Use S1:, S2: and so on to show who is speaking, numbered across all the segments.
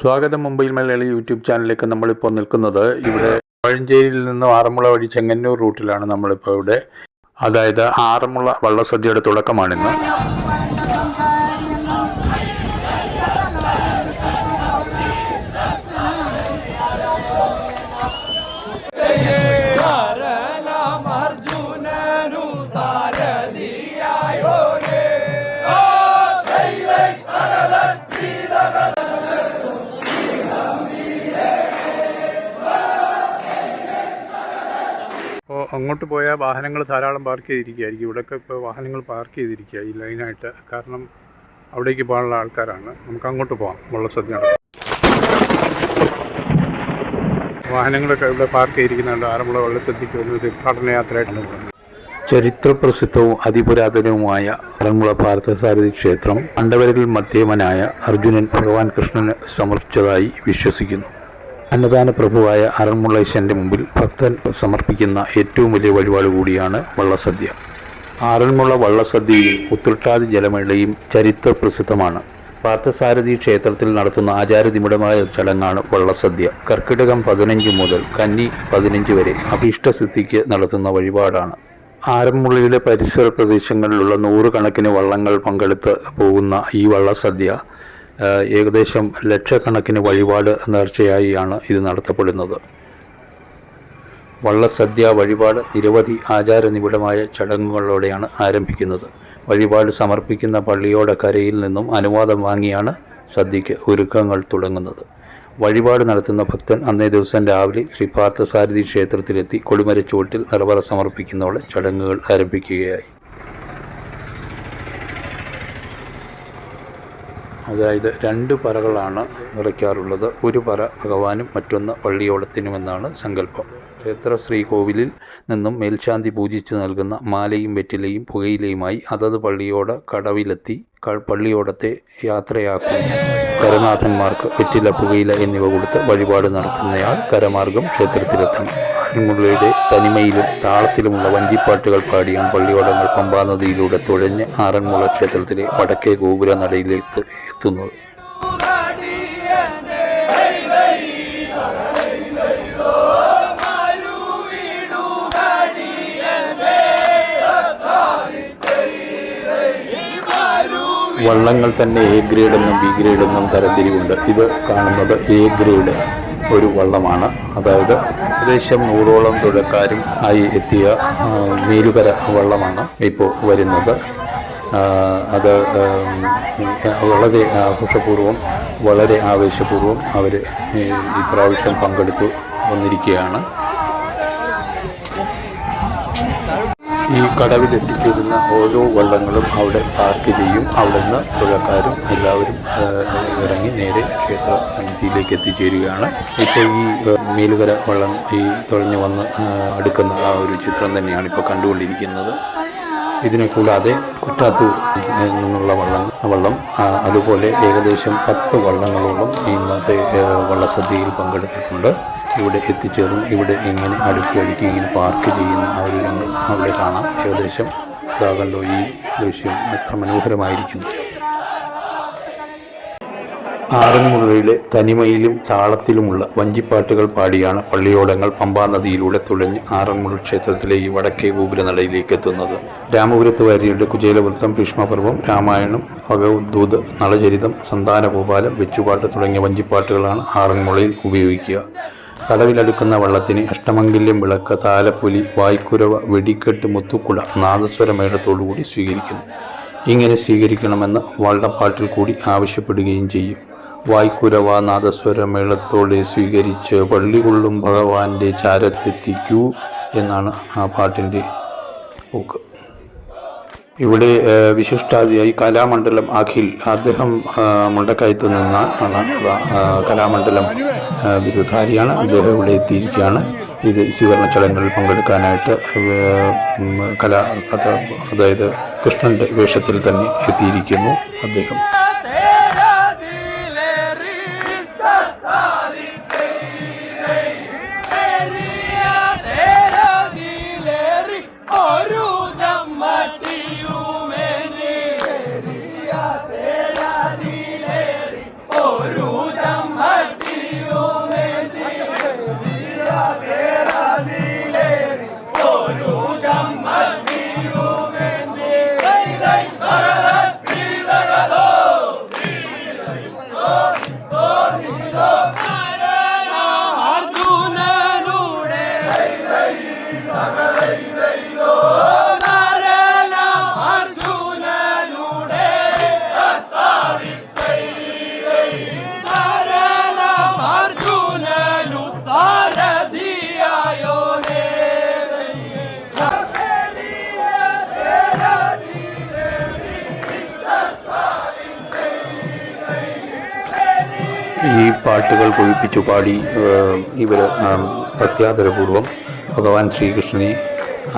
S1: സ്വാഗതം മുംബൈയിൽ മലയാളി യൂട്യൂബ് ചാനലിലേക്ക് നമ്മളിപ്പോൾ നിൽക്കുന്നത്. ഇവിടെ പഴഞ്ചേരിയിൽ നിന്ന് ആറന്മുള വഴി ചെങ്ങന്നൂർ റൂട്ടിലാണ് നമ്മളിപ്പോൾ ഇവിടെ. അതായത് ആറന്മുള വള്ളസദ്യയുടെ തുടക്കമാണിന്ന്. അപ്പോൾ അങ്ങോട്ട് പോയാൽ വാഹനങ്ങൾ ധാരാളം പാർക്ക് ചെയ്തിരിക്കുകയായിരിക്കും ഇവിടെയൊക്കെ ഇപ്പോൾ വാഹനങ്ങൾ പാർക്ക് ചെയ്തിരിക്കുക ഈ ലൈനായിട്ട് കാരണം അവിടേക്ക് പോകാനുള്ള ആൾക്കാരാണ്. നമുക്ക് അങ്ങോട്ട് പോകാം വള്ളസദ്യ വാഹനങ്ങളൊക്കെ ഇവിടെ പാർക്ക് ചെയ്തിരിക്കുന്നുണ്ട്. ആറന്മുള വള്ളസദ്യക്ക് ഒരു തീർത്ഥാടന യാത്രയായിട്ടാണ് ചരിത്രപ്രസിദ്ധവും അതിപുരാതനവുമായ ആറന്മുള പാർത്ഥസാരഥി ക്ഷേത്രം പണ്ടവരിൽ മധ്യമനായ അർജുനൻ ഭഗവാൻ കൃഷ്ണന് സമർപ്പിച്ചതായി വിശ്വസിക്കുന്നു. അന്നദാന പ്രഭുവായ അരൺമുള്ളേശന്റെ മുമ്പിൽ ഭക്തൻ സമർപ്പിക്കുന്ന ഏറ്റവും വലിയ വഴിപാട് കൂടിയാണ് വള്ളസദ്യ. ആറന്മുള വള്ളസദ്യയും ഉത്രട്ടാതി ജലമേളയും ചരിത്ര പ്രസിദ്ധമാണ്. പാർത്ഥസാരഥി ക്ഷേത്രത്തിൽ നടത്തുന്ന ആചാരതിമിടമായ ചടങ്ങാണ് വള്ളസദ്യ. കർക്കിടകം പതിനഞ്ച് മുതൽ കന്നി പതിനഞ്ച് വരെ അഭീഷ്ടസിദ്ധിക്ക് നടത്തുന്ന വഴിപാടാണ്. ആറന്മുളയിലെ പരിസര പ്രദേശങ്ങളിലുള്ള നൂറുകണക്കിന് വള്ളങ്ങൾ പങ്കെടുത്ത് പോകുന്ന ഈ വള്ളസദ്യ ഏകദേശം ലക്ഷക്കണക്കിന് വഴിപാട് നേർച്ചയായിയാണ് ഇത് നടത്തപ്പെടുന്നത്. വള്ളസദ്യ വഴിപാട് നിരവധി ആചാരനിബിഡമായ ചടങ്ങുകളോടെയാണ് ആരംഭിക്കുന്നത്. വഴിപാട് സമർപ്പിക്കുന്ന പള്ളിയോടെ കരയിൽ നിന്നും അനുവാദം വാങ്ങിയാണ് സദ്യയ്ക്ക് ഒരുക്കങ്ങൾ തുടങ്ങുന്നത്. വഴിപാട് നടത്തുന്ന ഭക്തൻ അന്നേ ദിവസം രാവിലെ ശ്രീ പാർത്ഥസാരഥി ക്ഷേത്രത്തിലെത്തി കൊടിമരച്ചുവട്ടിൽ നിറവറ സമർപ്പിക്കുന്നതോടെ ചടങ്ങുകൾ ആരംഭിക്കുകയായി. അതായത് രണ്ട് പറകളാണ് നിറയ്ക്കാറുള്ളത്. ഒരു പറ ഭഗവാനും മറ്റൊന്ന് പള്ളിയോളത്തിനുമെന്നാണ് സങ്കല്പം. ക്ഷേത്ര ശ്രീകോവിലിൽ നിന്നും മേൽശാന്തി പൂജിച്ചു നൽകുന്ന മാലയും വെറ്റിലയും പുകയിലയുമായി അതത് പള്ളിയോട് കടവിലെത്തി പള്ളിയോടത്തെ യാത്രയാക്കും കരനാഥന്മാർക്ക് വെറ്റില പുകയില എന്നിവ കൊടുത്ത് വഴിപാട് നടത്തുന്നയാൾ കരമാർഗം ക്ഷേത്രത്തിലെത്തണം ആറന്മുളയുടെ തനിമയിലും താളത്തിലുമുള്ള വഞ്ചിപ്പാട്ടുകൾ പാടിയാണ് പള്ളിയോടങ്ങൾ പമ്പാനദിയിലൂടെ തുഴഞ്ഞ് ആറന്മുള ക്ഷേത്രത്തിലെ വടക്കേ ഗോപുര നടയിലെത്ത് എത്തുന്നത് വള്ളങ്ങൾ തന്നെ എ ഗ്രേഡ് എന്നും ബി ഗ്രേഡ് എന്നും തരംതിരിവുണ്ട്. ഇത് കാണുന്നത് എ ഗ്രേഡ് ഒരു വള്ളമാണ്. അതായത് ഏകദേശം നൂറോളം തുഴക്കാരും ആയി എത്തിയ മേരുകര വള്ളമാണ് ഇപ്പോൾ വരുന്നത്. അത് വളരെ ആഘോഷപൂർവം വളരെ ആവേശപൂർവം അവർ ഇപ്രാവശ്യം പങ്കെടുത്തു വന്നിരിക്കുകയാണ്. ഈ കടവിലെത്തിച്ചേരുന്ന ഓരോ വള്ളങ്ങളും അവിടെ പാർക്ക് ചെയ്യും. അവിടെ നിന്ന് തുഴക്കാരും എല്ലാവരും ഇറങ്ങി നേരെ ക്ഷേത്ര സന്നിധിയിലേക്ക് എത്തിച്ചേരുകയാണ്. ഇപ്പോൾ ഈ മേലുകര വള്ളം ഈ തുഴഞ്ഞു വന്ന് അടുക്കുന്ന ആ ഒരു ചിത്രം തന്നെയാണ് ഇപ്പോൾ കണ്ടുകൊണ്ടിരിക്കുന്നത്. ഇതിനെ കൂടാതെ കുറ്റാത്തൂർ ആ, നിന്നുള്ള വള്ളം വള്ളം അതുപോലെ ഏകദേശം പത്ത് വള്ളങ്ങളോളം ഇന്നത്തെ വള്ളസദ്യയിൽ പങ്കെടുത്തിട്ടുണ്ട്. ഇവിടെ എത്തിച്ചേർന്ന്. ഇവിടെ എങ്ങനെ അടുക്കി അടുക്കി ഇങ്ങനെ പാർക്ക് ചെയ്യുന്ന ആ ഒരു രംഗം അവിടെ കാണാം. ഏകദേശം ഇതാകണ്ടോ ഈ ദൃശ്യം. എത്ര മനോഹരമായിരിക്കുന്നു. ആറന്മുളയിലെ തനിമയിലും താളത്തിലുമുള്ള വഞ്ചിപ്പാട്ടുകൾ പാടിയാണ് പള്ളിയോടങ്ങൾ പമ്പാ നദിയിലൂടെ തുഴഞ്ഞ് ആറന്മുള ക്ഷേത്രത്തിലെ ഈ വടക്കേ ഗോപുരനടയിലേക്ക് എത്തുന്നത്. രാമപുരത്ത് വാര്യരുടെ കുചേലവൃത്തം ഭീഷ്മപർവം രാമായണം ഭഗവദ്ദൂത് നളചരിതം സന്താനഗോപാലം വെച്ചുപാട്ട് തുടങ്ങിയ വഞ്ചിപ്പാട്ടുകളാണ് ആറന്മുളയിൽ ഉപയോഗിക്കുക. കടവിലടുക്കുന്ന വള്ളത്തിന് അഷ്ടമംഗല്യം വിളക്ക് താലപ്പൊലി വായ്ക്കുരവ വെടിക്കെട്ട് മുത്തുക്കുട നാദസ്വരമേളത്തോടുകൂടി സ്വീകരിക്കുന്നു. ഇങ്ങനെ സ്വീകരിക്കണമെന്ന് വള്ളപ്പാട്ടിൽ കൂടി ആവശ്യപ്പെടുകയും ചെയ്യും. വായ്ക്കുരവ നാദസ്വരമേളത്തോടെ സ്വീകരിച്ച് പള്ളികൊള്ളും ഭഗവാന്റെ ചാരത്തെത്തിക്കൂ എന്നാണ് ആ പാട്ടിന്റെ പോക്ക്. ഇവിടെ വിശിഷ്ടാതിയായി കലാമണ്ഡലം അഖിൽ. അദ്ദേഹം മുണ്ടക്കയത്ത് നിന്ന ആണ് കലാമണ്ഡലം ബിരുദധാരിയാണ് അദ്ദേഹം ഇവിടെ എത്തിയിരിക്കുകയാണ്. ഇത് സ്വീകരണ ചടങ്ങുകളിൽ പങ്കെടുക്കാനായിട്ട് കലാ അതായത് കൃഷ്ണന്റെ വേഷത്തിൽ തന്നെ എത്തിയിരിക്കുന്നു അദ്ദേഹം. ഈ പാട്ടുകൾ കുഴിപ്പിച്ചു പാടി ഇവർ പ്രത്യാദരപൂർവം ഭഗവാൻ ശ്രീകൃഷ്ണനെ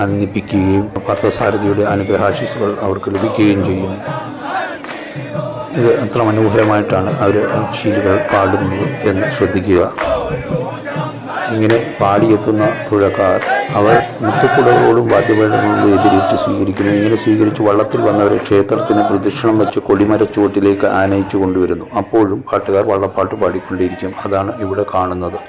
S1: അന്നിപ്പിക്കുകയും പാർത്ഥസാരഥിയുടെ അനുഗ്രഹാശിസുകൾ അവർക്ക് ലഭിക്കുകയും ചെയ്യുന്നു. ഇത് അത്ര മനോഹരമായിട്ടാണ് അവർ ശീലുകൾ പാടുന്നത് എന്ന് ശ്രദ്ധിക്കുക. ഇങ്ങനെ പാടിയെത്തുന്ന തുഴക്കാർ അവർ മുത്തുക്കുടകളോടും വാദ്യപേടങ്ങളോടും എതിരേറ്റ് സ്വീകരിക്കുന്നു. ഇങ്ങനെ സ്വീകരിച്ച് വള്ളത്തിൽ വന്നവരെ ക്ഷേത്രത്തിന് പ്രദക്ഷിണം വെച്ച് കൊടിമരച്ചുവട്ടിലേക്ക് ആനയിച്ചു കൊണ്ടുവരുന്നു. അപ്പോഴും പാട്ടുകാർ വള്ളപ്പാട്ട് പാടിക്കൊണ്ടിരിക്കും അതാണ് ഇവിടെ കാണുന്നത്.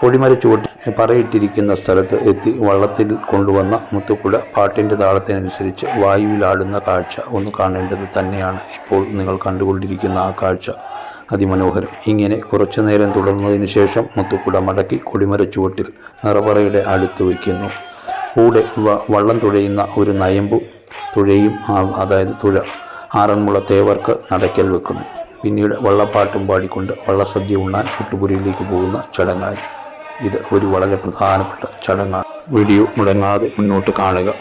S1: കൊടിമരച്ചുവട്ടിൽ പറയിട്ടിരിക്കുന്ന സ്ഥലത്ത് എത്തി വള്ളത്തിൽ കൊണ്ടുവന്ന മുത്തുക്കുട പാട്ടിന്റെ താളത്തിനനുസരിച്ച് വായുവിലാടുന്ന കാഴ്ച ഒന്ന് കാണേണ്ടത് തന്നെയാണ്. ഇപ്പോൾ നിങ്ങൾ കണ്ടുകൊണ്ടിരിക്കുന്ന ആ കാഴ്ച. അതിമനോഹരം. ഇങ്ങനെ കുറച്ചു നേരം തുടർന്നതിന് ശേഷം മുത്തുക്കുട മടക്കി കൊടിമര ചുവട്ടിൽ നിറപറയുടെ അടുത്ത് വയ്ക്കുന്നു. കൂടെ വള്ളം തുഴയുന്ന ഒരു നയമ്പു തുഴയും അതായത് തുഴ ആറന്മുള തേവർക്ക് നടക്കൽ വെക്കുന്നു. പിന്നീട് വള്ളപ്പാട്ടും പാടിക്കൊണ്ട് വള്ളസദ്യ ഉണ്ണാൻ കുട്ടുപുരിയിലേക്ക് പോകുന്ന ചടങ്ങായി. ഇത് ഒരു വളരെ പ്രധാനപ്പെട്ട ചടങ്ങാണ്. വീഡിയോ മുടങ്ങാതെ മുന്നോട്ട് കാണുക.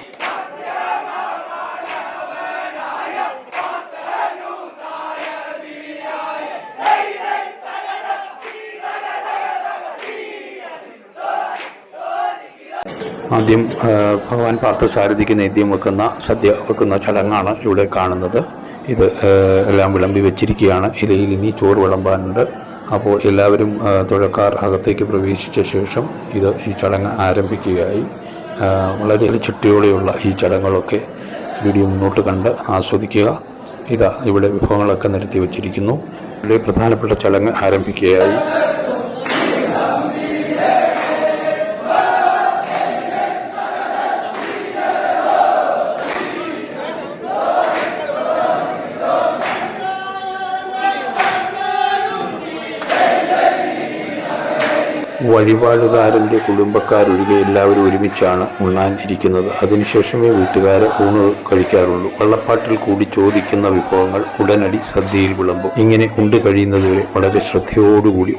S1: ആദ്യം ഭഗവാൻ പാർത്ഥസാരഥിക്ക് നേദ്യം വെക്കുന്ന സദ്യ വെക്കുന്ന ചടങ്ങാണ് ഇവിടെ കാണുന്നത്. ഇത് എല്ലാം വിളമ്പി വെച്ചിരിക്കുകയാണ്. ഇലയിൽ ഇനി ചോറ് വിളമ്പാനുണ്ട്. അപ്പോൾ എല്ലാവരും തുഴക്കാർ അകത്തേക്ക് പ്രവേശിച്ച ശേഷം ഇത് ഈ ചടങ്ങ് ആരംഭിക്കുകയായി. വളരെ ചുട്ടിയോടെയുള്ള ഈ ചടങ്ങുകളൊക്കെ വീഡിയോ മുന്നോട്ട് കണ്ട് ആസ്വദിക്കുക. ഇതാ ഇവിടെ വിഭവങ്ങളൊക്കെ നിരത്തി വച്ചിരിക്കുന്നു. ഇവിടെ പ്രധാനപ്പെട്ട ചടങ്ങ് ആരംഭിക്കുകയായി. വഴിപാടുകാരന്റെ കുടുംബക്കാരൊഴികെ എല്ലാവരും ഒരുമിച്ചാണ് ഉണ്ണാൻ ഇരിക്കുന്നത്. അതിനുശേഷമേ വീട്ടുകാർ ഊണ് കഴിക്കാറുള്ളൂ. വള്ളപ്പാട്ടിൽ കൂടി ചോദിക്കുന്ന വിഭവങ്ങൾ ഉടനടി സദ്യയിൽ വിളമ്പും. ഇങ്ങനെ ഉണ്ട് കഴിയുന്നതുവരെ വളരെ ശ്രദ്ധയോടുകൂടി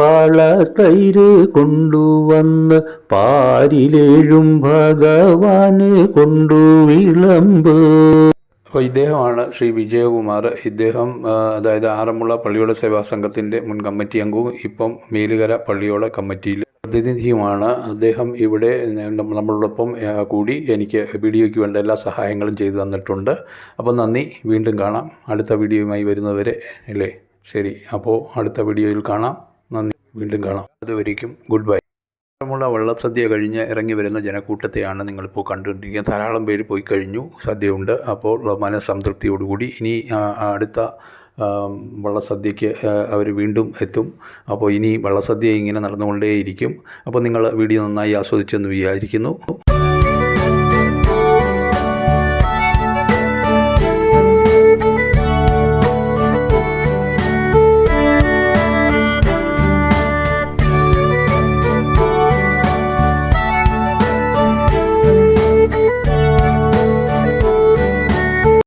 S2: പാളത്തൈര് കൊണ്ടുവന്ന് പാരിലേഴും ഭഗവാന് കൊണ്ടു വിളമ്പ്.
S1: അപ്പോൾ ഇദ്ദേഹമാണ് ശ്രീ വിജയകുമാർ. ഇദ്ദേഹം അതായത് ആറന്മുള പള്ളിയോട സേവാ സംഘത്തിന്റെ മുൻ കമ്മിറ്റി അംഗവും ഇപ്പം മേലുകര പള്ളിയോട കമ്മിറ്റിയിൽ പ്രതിനിധിയുമാണ്. അദ്ദേഹം ഇവിടെ നമ്മ- നമ്മളോടൊപ്പം കൂടി എനിക്ക് വീഡിയോയ്ക്ക് വേണ്ട എല്ലാ സഹായങ്ങളും ചെയ്തു തന്നിട്ടുണ്ട്. അപ്പോൾ നന്ദി വീണ്ടും കാണാം. അടുത്ത വീഡിയോയുമായി വരുന്നവരെ അല്ലേ? ശരി. അപ്പോൾ അടുത്ത വീഡിയോയിൽ കാണാം. നന്ദി വീണ്ടും കാണാം. അതുവരേക്കും ഗുഡ് ബൈ. ആറന്മുള വള്ളസദ്യ കഴിഞ്ഞ് ഇറങ്ങി വരുന്ന ജനക്കൂട്ടത്തെയാണ് നിങ്ങളിപ്പോൾ കണ്ടുകൊണ്ടിരിക്കുന്നത്. ധാരാളം പേര് പോയി കഴിഞ്ഞു. സദ്യയുണ്ട്. അപ്പോൾ മനസംതൃപ്തിയോടുകൂടി ഇനി അടുത്ത വള്ളസദ്യയ്ക്ക് അവർ വീണ്ടും എത്തും. അപ്പോൾ ഇനി വള്ളസദ്യ ഇങ്ങനെ നടന്നുകൊണ്ടേയിരിക്കും. അപ്പോൾ നിങ്ങൾ വീഡിയോ നന്നായി ആസ്വദിച്ചെന്ന് വിചാരിക്കുന്നു.